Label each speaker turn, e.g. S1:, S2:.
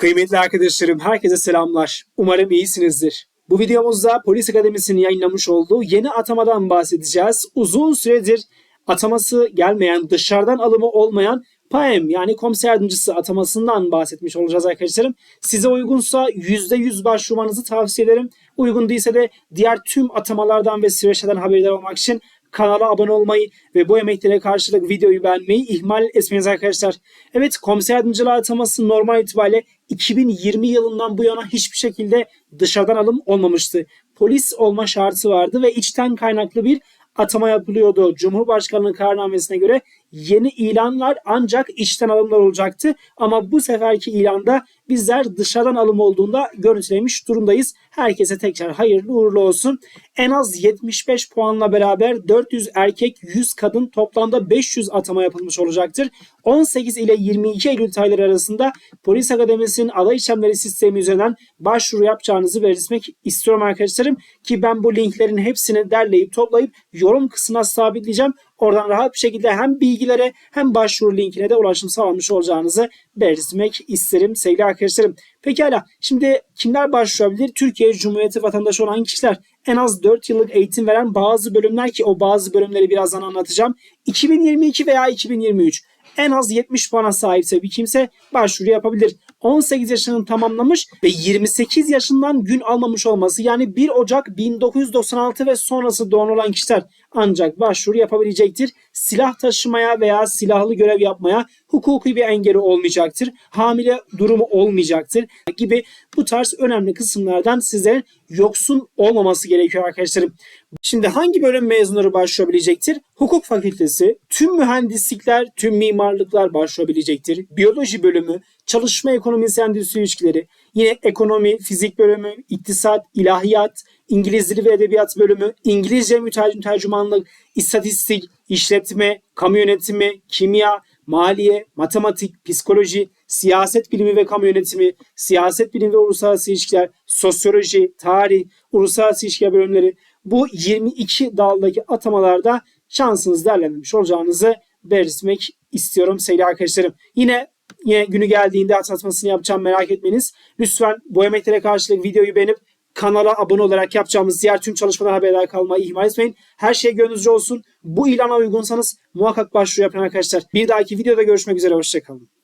S1: Kıymetli arkadaşlarım, herkese selamlar. Umarım iyisinizdir. Bu videomuzda Polis Akademisi'nin yayınlamış olduğu yeni atamadan bahsedeceğiz. Uzun süredir ataması gelmeyen, dışarıdan alımı olmayan PAEM yani komiser yardımcısı atamasından bahsetmiş olacağız arkadaşlarım. Size uygunsa %100 başvurmanızı tavsiye ederim. Uygun değilse de diğer tüm atamalardan ve süreçlerden haberdar olmak için kanala abone olmayı ve bu emeklere karşılık videoyu beğenmeyi ihmal etmeyiniz arkadaşlar. Evet komiser yardımcılığı ataması normal itibariyle 2020 yılından bu yana hiçbir şekilde dışarıdan alım olmamıştı. Polis olma şartı vardı ve içten kaynaklı bir atama yapılıyordu. Cumhurbaşkanlığı kararnamesine göre yeni ilanlar ancak içten alımlar olacaktı. Ama bu seferki ilanda bizler dışarıdan alım olduğunda görüntülemiş durumdayız. Herkese tekrar hayırlı uğurlu olsun. En az 75 puanla beraber 400 erkek 100 kadın toplamda 500 atama yapılmış olacaktır. 18 ile 22 Eylül tarihleri arasında Polis Akademisi'nin aday işlemleri sistemi üzerinden başvuru yapacağınızı belirtmek istiyorum arkadaşlarım. Ki ben bu linklerin hepsini derleyip toplayıp yorum kısmına sabitleyeceğim. Oradan rahat bir şekilde hem bilgilere hem başvuru linkine de ulaşım sağlamış olacağınızı belirtmek isterim sevgili arkadaşlarım. Pekala şimdi kimler başvurabilir? Türkiye Cumhuriyeti vatandaşı olan kişiler en az 4 yıllık eğitim veren bazı bölümler ki o bazı bölümleri birazdan anlatacağım. 2022 veya 2023 en az 70 puana sahipse bir kimse başvuru yapabilir. 18 yaşını tamamlamış ve 28 yaşından gün almamış olması yani 1 Ocak 1996 ve sonrası doğan olan kişiler ancak başvuru yapabilecektir. Silah taşımaya veya silahlı görev yapmaya hukuki bir engeli olmayacaktır. Hamile durumu olmayacaktır gibi bu tarz önemli kısımlardan sizlerin yoksun olmaması gerekiyor arkadaşlarım. Şimdi hangi bölüm mezunları başvurabilecektir? Hukuk fakültesi, tüm mühendislikler, tüm mimarlıklar başvurabilecektir. Biyoloji bölümü, çalışma ekonomisi endüstri ilişkileri, yine ekonomi, fizik bölümü, iktisat, ilahiyat, İngiliz dili ve edebiyat bölümü, İngilizce mütercim tercümanlık, istatistik, işletme, kamu yönetimi, kimya, maliye, matematik, psikoloji, siyaset bilimi ve kamu yönetimi, siyaset bilimi ve uluslararası ilişkiler, sosyoloji, tarih, uluslararası ilişkiler bölümleri bu 22 daldaki atamalarda şansınız değerlendirmiş olacağınızı belirtmek istiyorum sevgili arkadaşlarım. Yine yine günü geldiğinde atlatmasını yapacağım merak etmeniz. Lütfen bu emeklere karşılık videoyu beğenip kanala abone olarak yapacağımız diğer tüm çalışmalar haberdar kalmayı ihmal etmeyin. Her şey gönlünüzce olsun. Bu ilana uygunsanız muhakkak başvuru yapın arkadaşlar. Bir dahaki videoda görüşmek üzere. Hoşçakalın.